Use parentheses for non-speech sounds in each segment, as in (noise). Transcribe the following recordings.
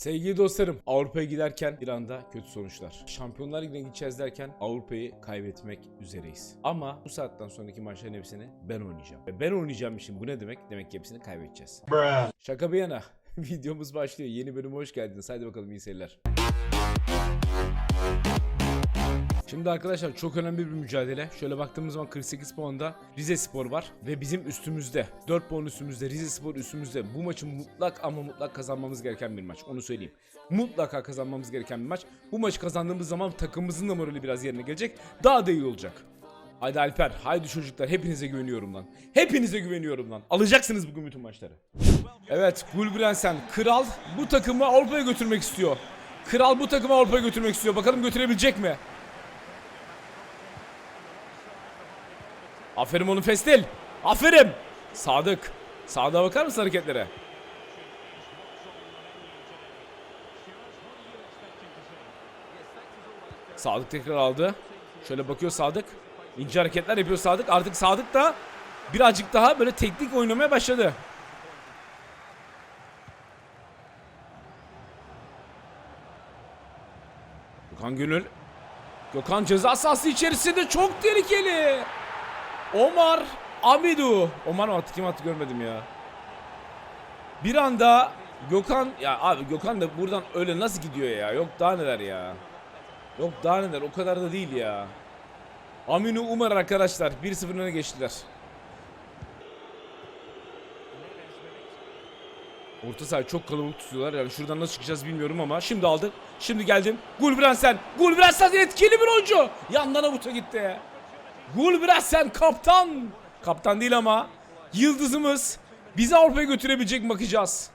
Sevgili dostlarım, Avrupa'ya giderken bir anda kötü sonuçlar. Şampiyonlar Ligi'ne gideceğiz derken Avrupa'yı kaybetmek üzereyiz. Ama bu saatten sonraki maçların hepsini ben oynayacağım. Ve ben oynayacağım için bu ne demek? Demek ki hepsini kaybedeceğiz. Şaka bir yana. (laughs) Videomuz başlıyor. Yeni bölüme hoş geldiniz. Hadi bakalım iyi seyirler. Şimdi arkadaşlar çok önemli bir mücadele. Şöyle baktığımız zaman 48 puanda Rize Spor var ve bizim üstümüzde 4 puan üstümüzde Rize Spor üstümüzde. Bu maçı mutlak ama mutlak kazanmamız gereken bir maç. Onu söyleyeyim. Mutlaka kazanmamız gereken bir maç. Bu maçı kazandığımız zaman takımımızın da morali biraz yerine gelecek. Daha da iyi olacak. Haydi Alper, haydi çocuklar hepinize güveniyorum lan. Hepinize güveniyorum lan. Alacaksınız bugün bütün maçları. Evet, Gulbrensen, Kral bu takımı Avrupa'ya götürmek istiyor. Kral bu takımı Avrupa'ya götürmek istiyor. Bakalım götürebilecek mi? Aferin onun Festil. Aferin. Sadık. Sadık'a bakar mısın hareketlere? Sadık tekrar aldı. Şöyle bakıyor Sadık. İnce hareketler yapıyor Sadık. Artık Sadık da birazcık daha böyle teknik oynamaya başladı. Gökhan Gönül. Gökhan ceza sahası içerisinde çok tehlikeli. Omar Amidu. Omar mı attı kim attı görmedim ya. Bir anda Gökhan ya abi Gökhan da buradan öyle nasıl gidiyor ya? Yok daha neler ya. Yok daha neler o kadar da değil ya. Aminu Umar arkadaşlar 1-0 öne geçtiler. Orta sahayı çok kalabalık tutuyorlar. Yani şuradan nasıl çıkacağız bilmiyorum ama şimdi aldık. Şimdi geldim. Gulbransen. Gulbransen etkili bir oyuncu. Yandan avuta gitti. Gulbransen kaptan. Kaptan değil ama yıldızımız. Bizi Avrupa'ya götürebilecek bakacağız.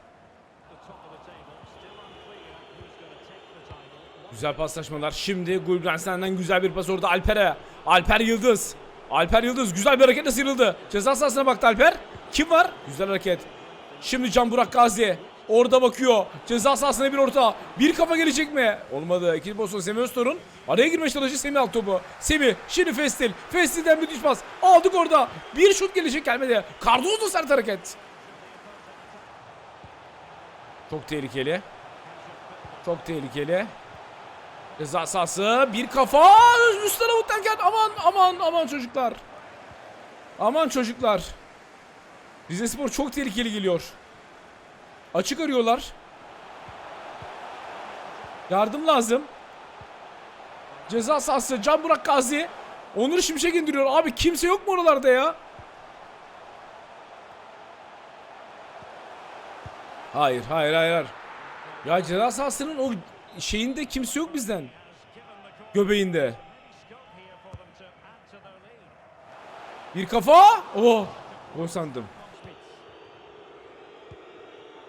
Güzel paslaşmalar. Şimdi Gulbransen'den güzel bir pas orada Alper'e. Alper Yıldız. Alper Yıldız güzel bir hareketle sıyrıldı. Ceza sahasına baktı Alper. Kim var? Güzel hareket. Şimdi Can Burak Gazi. Orada bakıyor. Ceza sahasına bir orta. Bir kafa gelecek mi? Olmadı. İkinci pozisyon Semih Öztor'un. Araya girmeye çalışıyor Semih alt topu. Semih. Şimdi Festil. Festil'den müthiş pas. Aldık orada. Bir şut gelecek gelmedi. Cardozo sert hareket. Çok tehlikeli. Çok tehlikeli. Ceza sahası. Bir kafa. Üstten avut derken aman aman aman çocuklar. Aman çocuklar. Rize Spor çok tehlikeli geliyor. Açık arıyorlar. Yardım lazım. Ceza sahası Can Burak Gazi. Onur Şimşek indiriyor. Abi kimse yok mu oralarda ya? Hayır, hayır, hayır. hayır. Ya ceza sahasının o şeyinde kimse yok bizden. Göbeğinde. Bir kafa. Oh. Gol sandım.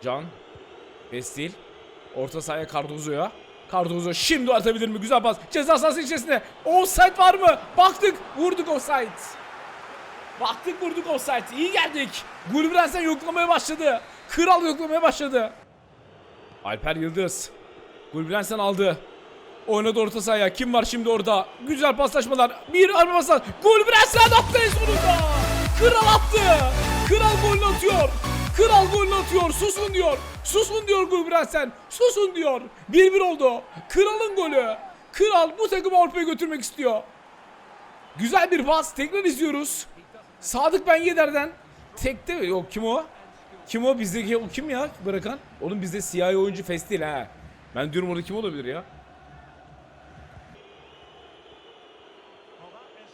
Can. Bestil. Orta sahaya Cardozo'ya. Cardozo şimdi atabilir mi? Güzel pas. Ceza sahası içerisinde. Offside var mı? Baktık. Vurduk offside. Baktık vurduk offside. İyi geldik. Gulbrensen yoklamaya başladı. Kral yoklamaya başladı. Alper Yıldız. Gulbrensen aldı. Oynadı orta sahaya. Kim var şimdi orada? Güzel paslaşmalar. Bir arma paslar. Gulbrensen attı en sonunda. Kral attı. Kral golünü atıyor. Kral golünü atıyor. Susun diyor. Susun diyor Gulbrensen. Susun diyor. 1-1 oldu. Kralın golü. Kral bu takımı Avrupa'ya götürmek istiyor. Güzel bir pas. Tekrar izliyoruz. Sadık Ben Yeder'den. Tekte mi? Yok kim o? Kim o bizdeki o kim ya bırakan? Oğlum bizde siyahi oyuncu Festil ha. Ben diyorum orada kim olabilir ya?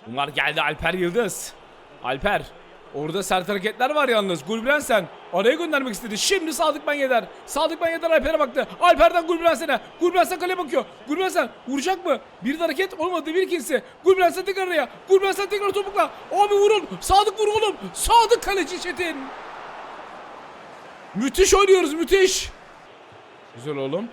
Bunlar geldi Alper Yıldız. Alper. Orada sert hareketler var yalnız. Gulbrensen araya göndermek istedi. Şimdi Sadık Ben Yeder. Sadık Ben Yeder Alper'e baktı. Alper'den Gulbrensen'e. Gulbrensen kaleye bakıyor. Gulbrensen vuracak mı? Bir de hareket olmadı. Bir ikincisi. Gulbrensen tekrar araya. Gulbrensen tekrar topukla. Abi vurun. Sadık vur oğlum. Sadık kaleci Çetin. Müthiş oynuyoruz müthiş. Güzel oğlum.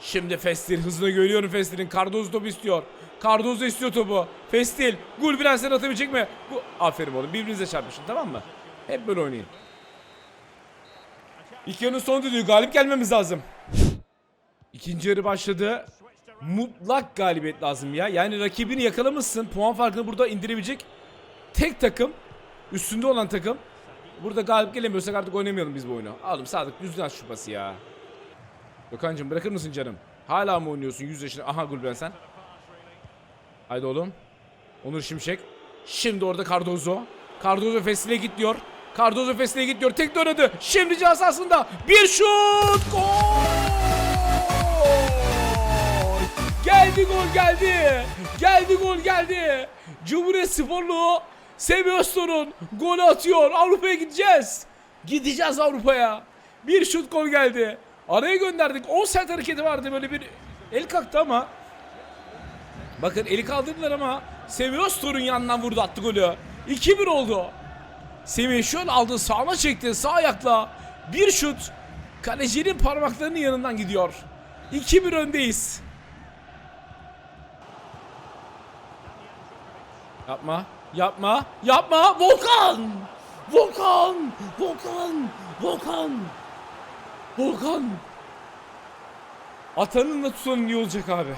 Şimdi Festil hızını görüyorum Festil'in. Cardozo topu istiyor. Cardozo istiyor topu. Festil. Gulbrensen atabilecek mi? Bu... Aferin oğlum birbirinize çarpışın tamam mı? Hep böyle oynayın. İlk yarının son düdüğü galip gelmemiz lazım. İkinci yarı başladı. Mutlak galibiyet lazım ya. Yani rakibini yakalamışsın. Puan farkını burada indirebilecek tek takım. Üstünde olan takım. Burada galip gelemiyorsak artık oynamayalım biz bu oyunu. Aldım Sadık düzgün aç şu pası ya. Gökhan'cığım bırakır mısın canım? Hala mı oynuyorsun 100 yaşında? Aha Gulben sen. Haydi oğlum. Onur Şimşek. Şimdi orada Cardozo. Cardozo Fesli'ye git diyor. Cardozo Fesli'ye git diyor. Tek dönadı. Şimdi cihazasında bir şut. Gol! Geldi gol geldi. Geldi gol geldi. Cumhuriyet Sporlu Semih Öztorun golü atıyor. Avrupa'ya gideceğiz. Gideceğiz Avrupa'ya. Bir şut gol geldi. Araya gönderdik. 10 sert hareketi vardı böyle bir el kalktı ama Bakın eli kaldırdılar ama Semih Öztorun yanından vurdu attı golü. 2-1 oldu. Semih şöyle aldı sağına çekti sağ ayakla. Bir şut kalecinin parmaklarının yanından gidiyor. 2-1 öndeyiz. Yapma, yapma, yapma. Volkan! Volkan! Volkan! Volkan! Volkan! Atanınla tutanın iyi olacak abi.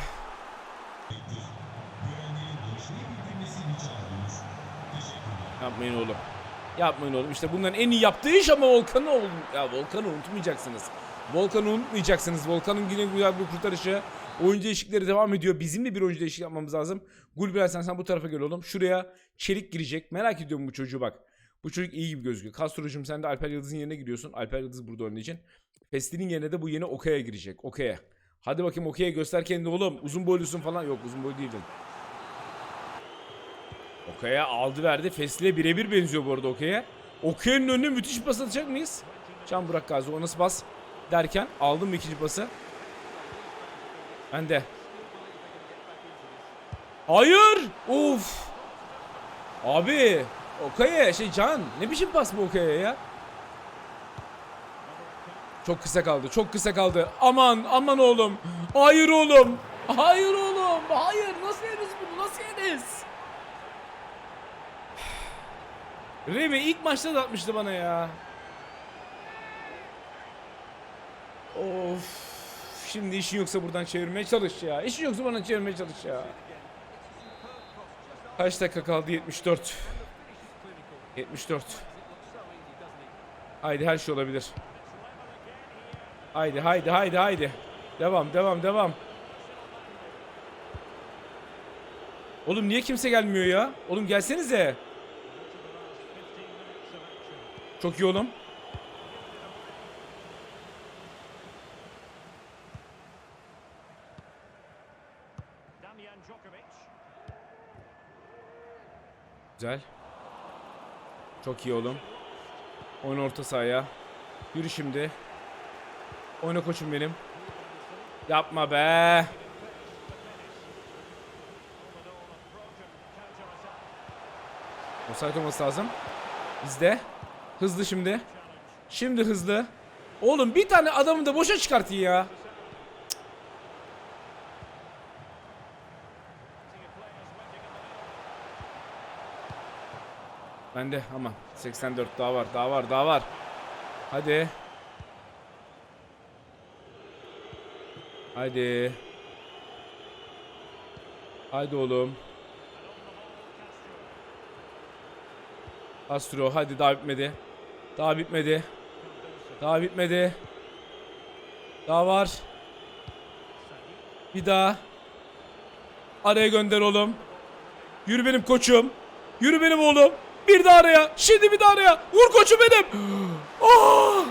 Yapmayın oğlum. Yapmayın oğlum. İşte bunların en iyi yaptığı iş ama Volkan'ı oğlum. Ya Volkan'ı unutmayacaksınız. Volkan'ı unutmayacaksınız. Volkan'ın yine güzel bir kurtarışı. Oyuncu değişiklikleri devam ediyor. Bizim de bir oyuncu değişiklik yapmamız lazım. Gulberen sen, sen bu tarafa gel oğlum. Şuraya Çelik girecek. Merak ediyorum bu çocuğu bak. Bu çocuk iyi gibi gözüküyor. Castro'cum sen de Alper Yıldız'ın yerine giriyorsun. Alper Yıldız burada oynayacak. Pestil'in yerine de bu yeni Okay'a girecek. Okay'a. Hadi bakayım Okay'a göster kendini oğlum. Uzun boylusun falan. Yok uzun boylu değildin. Okay'a aldı verdi. Fesli'ye birebir benziyor bu arada Okay'a. Okay'ın önüne müthiş pas atacak mıyız? Can Burak Gazi o nasıl pas derken aldım ikinci pası. Ben de. Hayır! Of! Abi! Okay'a şey Can ne biçim pas bu Okay'a ya? Çok kısa kaldı. Çok kısa kaldı. Aman aman oğlum. Hayır oğlum. Hayır oğlum. Hayır. Nasıl yeriz bunu? Nasıl yeriz? Remy ilk maçta da atmıştı bana ya. Of. Şimdi işin yoksa buradan çevirmeye çalış ya. İşin yoksa buradan çevirmeye çalış ya. Kaç dakika kaldı? 74. 74. Haydi her şey olabilir. Haydi haydi haydi haydi. Devam devam devam. Oğlum niye kimse gelmiyor ya? Oğlum gelsenize. Çok iyi oğlum. Güzel. Çok iyi oğlum. Oyun orta sahaya. Yürü şimdi. Oyna koçum benim. Yapma be. Offside olması lazım. Bizde. Hızlı şimdi. Şimdi hızlı. Oğlum bir tane adamı da boşa çıkartın ya. Bende ama 84 daha var daha var daha var. Hadi. Hadi. Haydi oğlum. Astro hadi daha bitmedi. Daha bitmedi. Daha bitmedi. Daha var. Bir daha. Araya gönder oğlum. Yürü benim koçum. Yürü benim oğlum. Bir daha araya. Şimdi bir daha araya. Vur koçum benim. Aa!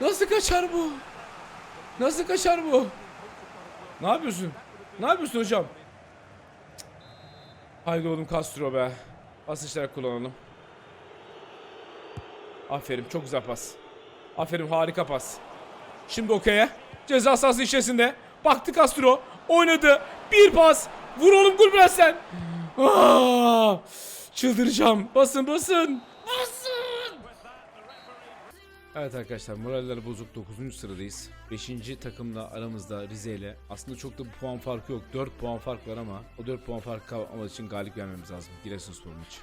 (gasps) Nasıl kaçar bu? Nasıl kaçar bu? Ne yapıyorsun? Ne yapıyorsun hocam? Haydi oğlum Castro be. İşler kullanalım. Aferin çok güzel pas. Aferin harika pas. Şimdi Okay'e. Ceza sahası içerisinde. Baktı Castro. Oynadı. Bir pas. Vur oğlum gol sen. Aa! Çıldıracağım. Basın basın. Basın. Evet arkadaşlar moraller bozuk 9. sıradayız. 5. takımla aramızda Rize ile aslında çok da puan farkı yok. 4 puan fark var ama o 4 puan farkı almak için galip gelmemiz lazım. Giresunspor maçı.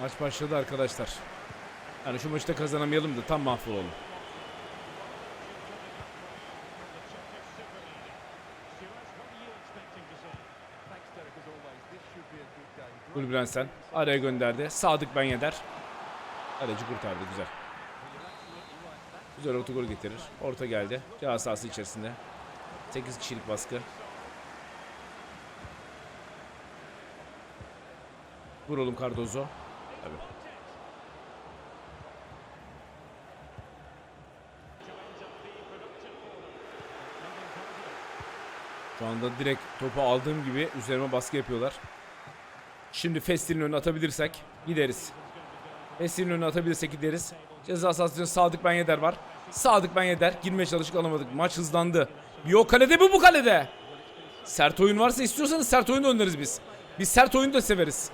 Maç başladı arkadaşlar. Yani şu maçı da kazanamayalım da tam mahvolalım. Gulbrensen araya gönderdi. Sadık Ben Yeder. Aracı kurtardı güzel. Güzel otogol getirir. Orta geldi. Ceza sahası içerisinde. 8 kişilik baskı. Vur oğlum Cardozo. Tabii. Şu anda direkt topu aldığım gibi üzerime baskı yapıyorlar. Şimdi Festin'in önüne atabilirsek gideriz. Festin'in önüne atabilirsek gideriz. Ceza sahasında Sadık Ben Yeder var. Sadık Ben Yeder. Girmeye çalıştık alamadık. Maç hızlandı. O kalede mi bu kalede? Sert oyun varsa istiyorsanız sert oyun da oynarız biz. Biz sert oyunu da severiz.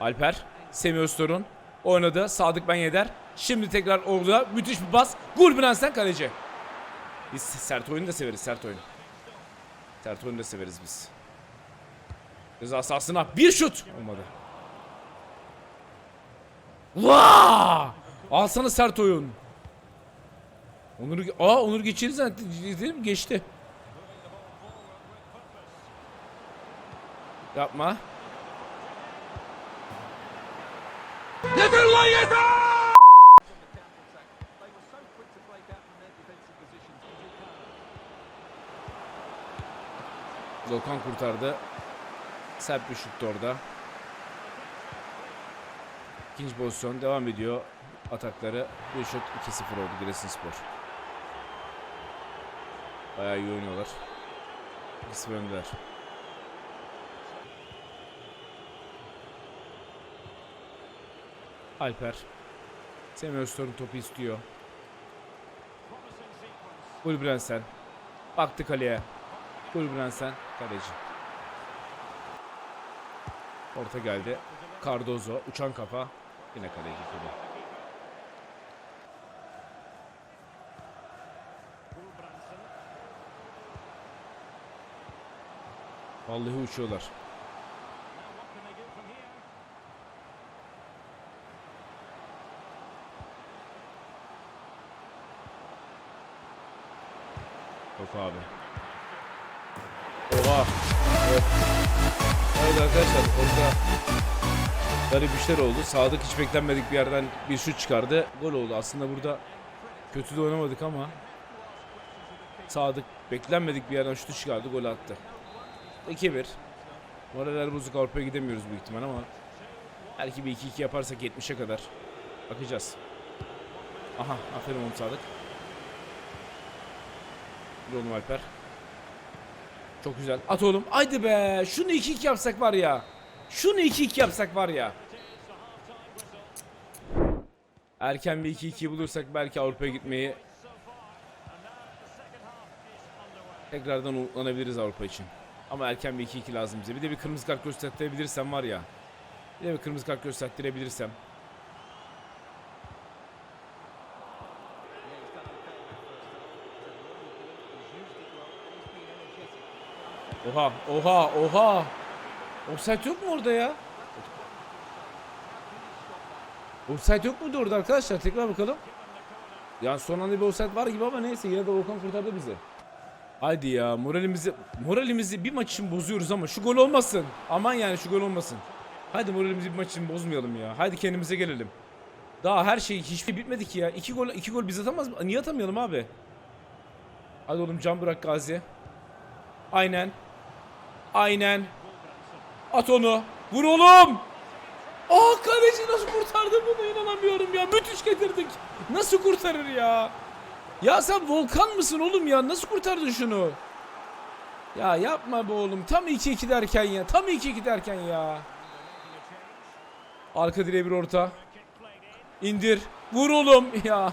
Alper, Semih Öztorun oynadı. Sadık Ben Yeder. Şimdi tekrar orada müthiş bir pas. Gulbrensen kaleci. Biz sert oyunu da severiz, sert oyun. Sert oyunu da severiz biz. Ceza sahasına bir şut. Olmadı. Vaa! Al sana sert oyun. Onur, aa Onur geçirdi zannettim. Geçti. Yapma. Volkan kurtardı. Sert bir şuttu orada. İkinci pozisyon devam ediyor. Atakları. Bir şut 2-0 oldu Giresunspor. Bayağı iyi oynuyorlar. 2-0 öndeler. Alper. Semih Öztorun topu istiyor. Gulbrensen. Baktı kaleye. Gulbrensen kaleci. Orta geldi. Cardozo uçan kafa. Yine kaleci gibi. Vallahi uçuyorlar. Yok abi. Oha. Evet. Evet arkadaşlar orada garip işler oldu. Sadık hiç beklenmedik bir yerden bir şut çıkardı. Gol oldu. Aslında burada kötü de oynamadık ama Sadık beklenmedik bir yerden şutu çıkardı. Gol attı. 2-1. Moraller bozuk Avrupa'ya gidemiyoruz büyük ihtimal ama belki bir 2-2 yaparsak 70'e kadar bakacağız. Aha aferin oğlum Sadık. Oğlum Alper. Çok güzel. At oğlum. Haydi be. Şunu 2-2 yapsak var ya. Şunu 2-2 yapsak var ya. Erken bir 2-2 bulursak belki Avrupa'ya gitmeyi tekrardan umutlanabiliriz Avrupa için. Ama erken bir 2-2 lazım bize. Bir de bir kırmızı kart göstertirebilirsem var ya. Bir de bir kırmızı kart göstertirebilirsem. Oha, oha, oha. Offside yok mu orada ya? Offside yok muydu orada arkadaşlar? Tekrar bakalım. Yani son anda bir offside var gibi ama neyse yine de Volkan kurtardı bizi. Haydi ya moralimizi moralimizi bir maç için bozuyoruz ama şu gol olmasın. Aman yani şu gol olmasın. Hadi moralimizi bir maç için bozmayalım ya. Haydi kendimize gelelim. Daha her şey hiçbir bitmedi ki ya. İki gol iki gol biz atamaz mı? Niye atamayalım abi? Hadi oğlum can bırak Gazi. Aynen. Aynen. At onu. Vur oğlum. Aa kaleci nasıl kurtardı bunu inanamıyorum ya. Müthiş getirdik. Nasıl kurtarır ya? Ya sen volkan mısın oğlum ya? Nasıl kurtardın şunu? Ya yapma be oğlum. Tam 2-2 derken ya. Tam 2-2 derken ya. Arka direğe bir orta. İndir. Vur oğlum. (laughs) Ya.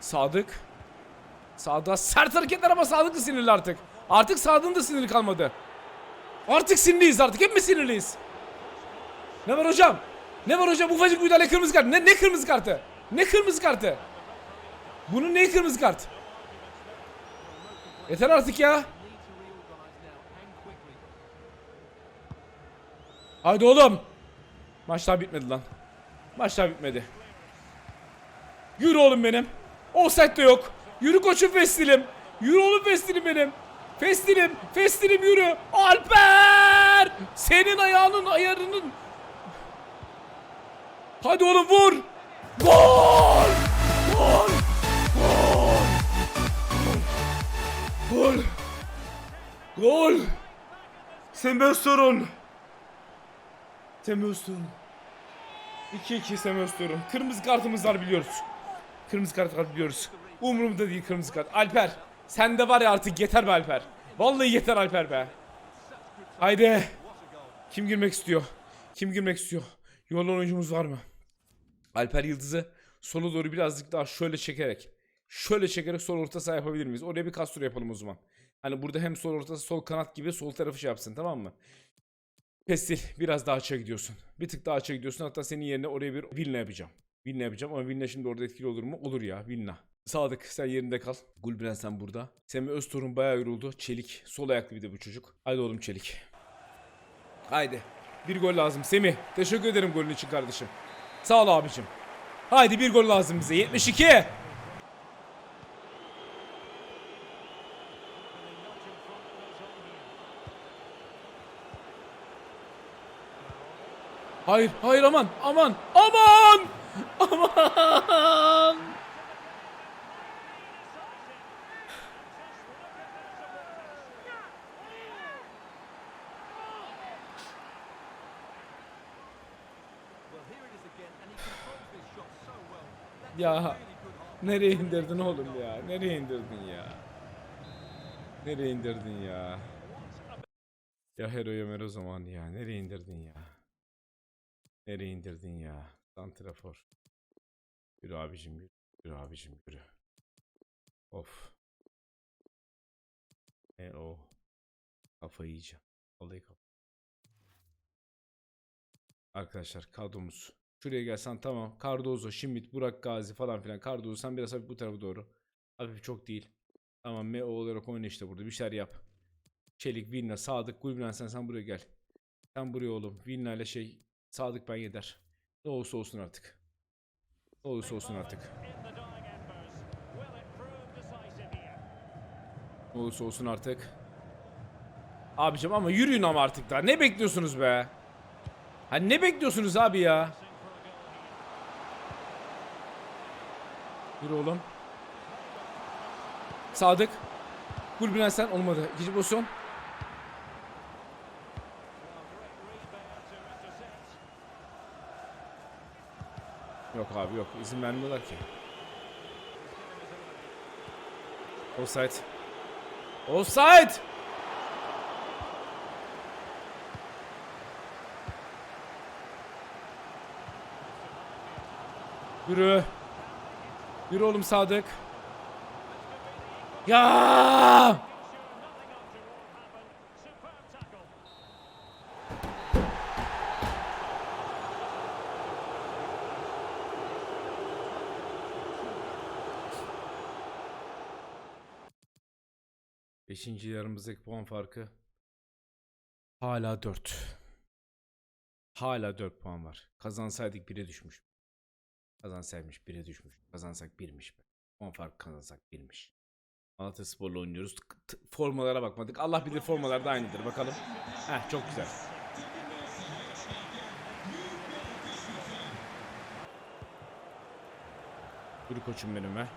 Sadık. Sağda sert hareketler ama Sadık da sinirli artık. Artık Sadık'ın da siniri kalmadı. Artık sinirliyiz artık. Hep mi sinirliyiz? Ne var hocam? Ne var hocam? Ufacık müdahale kırmızı kart. Ne, ne kırmızı kartı? Ne kırmızı kartı? Bunun ne kırmızı kart? Yeter artık ya. Haydi oğlum. Maç daha bitmedi lan. Maç daha bitmedi. Yürü oğlum benim. Offside de yok. Yürü koçum festilim. Yürü oğlum festilim benim. Festilim, festilim yürü. Alper! Senin ayağının ayarının Hadi oğlum vur. Gol! Gol! Gol! Gol! Gol! Semih Semih Öztürk. 2-2 Semih. Kırmızı kartımız var biliyoruz. Kırmızı kart biliyoruz. Umurumda değil kırmızı kart. Alper sen de var ya artık yeter be Alper. Vallahi yeter Alper be. Haydi. Kim girmek istiyor? Kim girmek istiyor? Yollanan oyuncumuz var mı? Alper Yıldız'ı sola doğru birazcık daha şöyle çekerek şöyle çekerek sol orta saha yapabilir miyiz? Oraya bir kastro yapalım o zaman. Hani burada hem sol ortası sol kanat gibi sol tarafı şey yapsın tamam mı? Pestil biraz daha açığa gidiyorsun. Bir tık daha açığa gidiyorsun. Hatta senin yerine oraya bir Vilna yapacağım. Vilna yapacağım ama Vilna şimdi orada etkili olur mu? Olur ya Vilna. Sadık sen yerinde kal. Gulbren sen burada. Semih Öztorun bayağı yoruldu. Çelik. Sol ayaklı bir de bu çocuk. Haydi oğlum Çelik. Haydi. Bir gol lazım. Semih. Teşekkür ederim golün için kardeşim. Sağ ol abicim. Haydi bir gol lazım bize. 72. Hayır, hayır aman, aman, aman, aman. Ya nereye indirdin oğlum ya? Nereye indirdin ya? Nereye indirdin ya? Ya Hero Yemer o zaman ya. Nereye indirdin ya? Nereye indirdin ya? Santrafor. Yürü abicim yürü. Yürü abicim yürü. Of. E o. Kafayı yiyeceğim. Vallahi kafa. Arkadaşlar kadromuz. Şuraya gelsen tamam. Cardozo, Şimit, Burak Gazi falan filan. Cardozo sen biraz hafif bu tarafa doğru. Hafif çok değil. Tamam MO olarak oyna işte burada. Bir şeyler yap. Çelik, Vilna, Sadık, Gulbren sen, sen buraya gel. Sen buraya oğlum. Vilna ile şey Sadık ben yeter. Ne olursa olsun artık. Ne olursa olsun artık. Ne olursa olsun artık. Abicim ama yürüyün ama artık daha. Ne bekliyorsunuz be? Ha ne bekliyorsunuz abi ya? Yürü oğlum. Sadık. Gulbinen sen olmadı. İkinci pozisyon. Yok abi yok. İzin vermiyorlar ki. Offside. Offside! Yürü. Yürü oğlum Sadık. Ya! Beşinci yarımızdaki puan farkı hala 4. Hala 4 puan var. Kazansaydık 1'e düşmüş. Kazansaymış 1'e düşmüş. Kazansak 1'miş. be. Puan farkı kazansak 1'miş. Malatya Spor'la oynuyoruz. T- Formalara bakmadık. Allah bilir formalar da aynıdır. Bakalım. Heh çok güzel. Yürü koçum was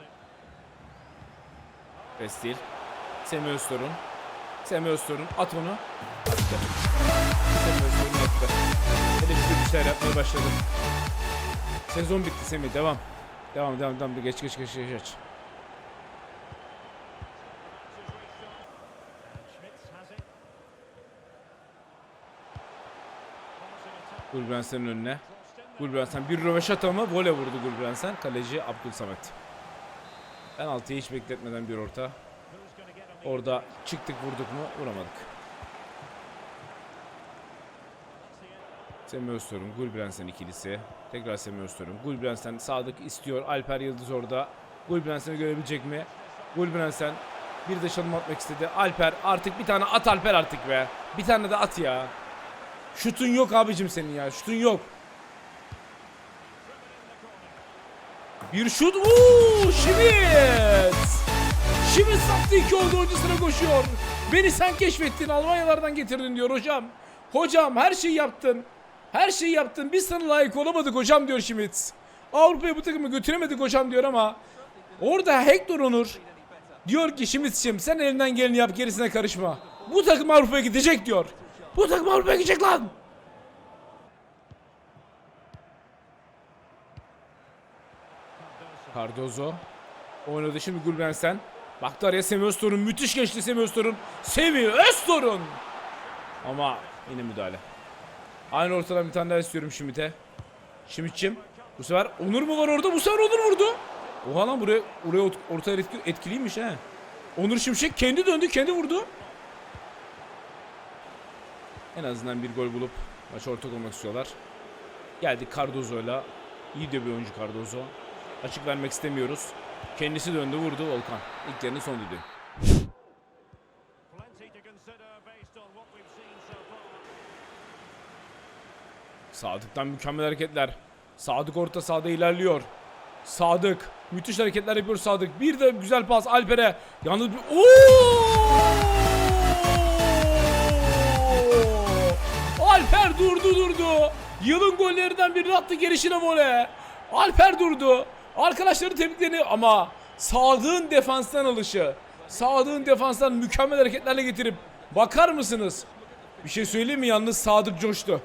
it? Pestil. Semih Öztorun. Semih Öztorun. At onu. Semih Öztorun attı. Hele bir şeyler yapmaya başladı. Sezon bitti Semih. Devam. Devam devam devam. Geç geç geç geç. geç. Gulbrensen'in önüne. Gulbrensen bir röveşata mı? Vole vurdu Gulbrensen. Kaleci Abdülsamet. Penaltıyı hiç bekletmeden bir orta. Orada çıktık vurduk mu? Vuramadık. Semih Öztorun, Gulbrensen ikilisi. Tekrar Semih Öztorun. Gulbrensen Sadık istiyor. Alper Yıldız orada. Gulbrensen'i görebilecek mi? Gulbrensen bir de çalım atmak istedi. Alper artık bir tane at Alper artık be. Bir tane de at ya. Şutun yok abicim senin ya. Şutun yok. Bir şut. Uuu Şimit. Şimit sattı iki oldu öncesine koşuyor. Beni sen keşfettin Almanyalardan getirdin diyor hocam. Hocam her şeyi yaptın. Her şeyi yaptın biz sana layık olamadık hocam diyor Schmidt. Avrupa'ya bu takımı götüremedik hocam diyor ama orada Hector Onur diyor ki Schmidt'ciğim sen elinden geleni yap gerisine karışma. Bu takım Avrupa'ya gidecek diyor. Bu takım Avrupa'ya gidecek lan. Cardozo oynadı şimdi Gulbensen. Baktı araya Semih Öztorun müthiş geçti Semih Öztorun. Semih Öztorun. Ama yine müdahale. Aynı ortadan bir tane daha istiyorum Şimit'e. Şimit'cim. Bu sefer Onur mu var orada? Bu sefer Onur vurdu. Oha lan buraya, oraya ort- orta etki, etkiliymiş he. Onur Şimşek kendi döndü kendi vurdu. En azından bir gol bulup maç ortak olmak istiyorlar. Geldik Cardozo'yla. İyi de bir oyuncu Cardozo. Açık vermek istemiyoruz. Kendisi döndü vurdu Volkan. İlk yarının son düdüğü. Sadık'tan mükemmel hareketler. Sadık orta sahada ilerliyor. Sadık. Müthiş hareketler yapıyor Sadık. Bir de güzel pas Alper'e. Yalnız bir... Oo! Alper durdu durdu. Yılın gollerinden birini attı gelişine voley. Alper durdu. Arkadaşları tebrikleniyor ama Sadık'ın defanstan alışı. Sadık'ın defanstan mükemmel hareketlerle getirip bakar mısınız? Bir şey söyleyeyim mi? Yalnız Sadık coştu.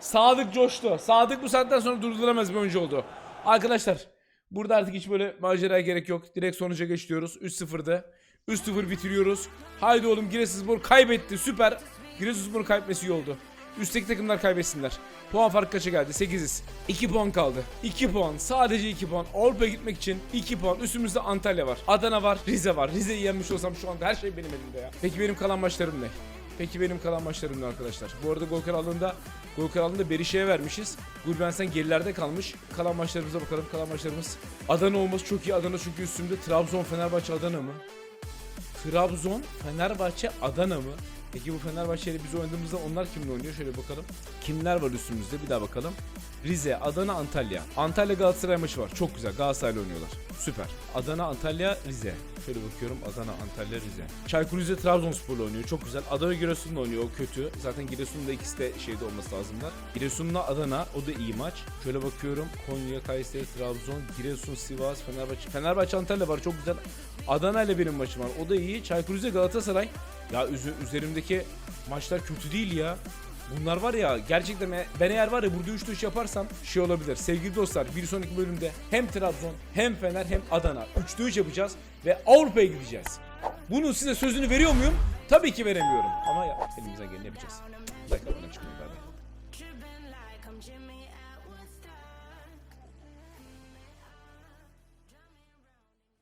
Sadık coştu. Sadık bu saatten sonra durdurulamaz bir oyuncu oldu. Arkadaşlar burada artık hiç böyle maceraya gerek yok. Direkt sonuca geçiyoruz. 3-0'dı. 3-0 bitiriyoruz. Haydi oğlum Giresunspor kaybetti. Süper. Giresunspor kaybetmesi iyi oldu. Üstteki takımlar kaybetsinler. Puan farkı kaça geldi? 8'iz. 2 puan kaldı. 2 puan. Sadece 2 puan. Avrupa'ya gitmek için 2 puan. Üstümüzde Antalya var. Adana var. Rize var. Rize'yi yenmiş olsam şu anda her şey benim elimde ya. Peki benim kalan maçlarım ne? Peki benim kalan maçlarım ne arkadaşlar? Bu arada gol krallığında gol krallığında Berişe'ye vermişiz. Gulbensen gerilerde kalmış. Kalan maçlarımıza bakalım. Kalan maçlarımız. Adana olması çok iyi. Adana çünkü üstümde. Trabzon, Fenerbahçe, Adana mı? Trabzon, Fenerbahçe, Adana mı? Peki bu Fenerbahçe ile biz oynadığımızda onlar kimle oynuyor? Şöyle bakalım. Kimler var üstümüzde? Bir daha bakalım. Rize, Adana, Antalya. Antalya Galatasaray maçı var. Çok güzel. Galatasaray'la oynuyorlar. Süper. Adana, Antalya, Rize. Şöyle bakıyorum. Adana, Antalya, Rize. Çaykur Rize Trabzonspor'la oynuyor. Çok güzel. Adana Giresun'la oynuyor. O kötü. Zaten Giresun'da ikisi de şeyde olması lazımlar. Giresun'la Adana. O da iyi maç. Şöyle bakıyorum. Konya, Kayseri, Trabzon, Giresun, Sivas, Fenerbahçe. Fenerbahçe, Antalya var. Çok güzel. Adana ile benim maçım var. O da iyi. Çaykur Rize, Galatasaray. Ya üzerimdeki maçlar kötü değil ya. Bunlar var ya gerçekten e- ben eğer var ya burada 3 3 yaparsam şey olabilir. Sevgili dostlar bir sonraki bölümde hem Trabzon hem Fener hem Adana 3 3 yapacağız ve Avrupa'ya gideceğiz. Bunun size sözünü veriyor muyum? Tabii ki veremiyorum. Ama ya, elimizden geleni yapacağız. Like atmadan.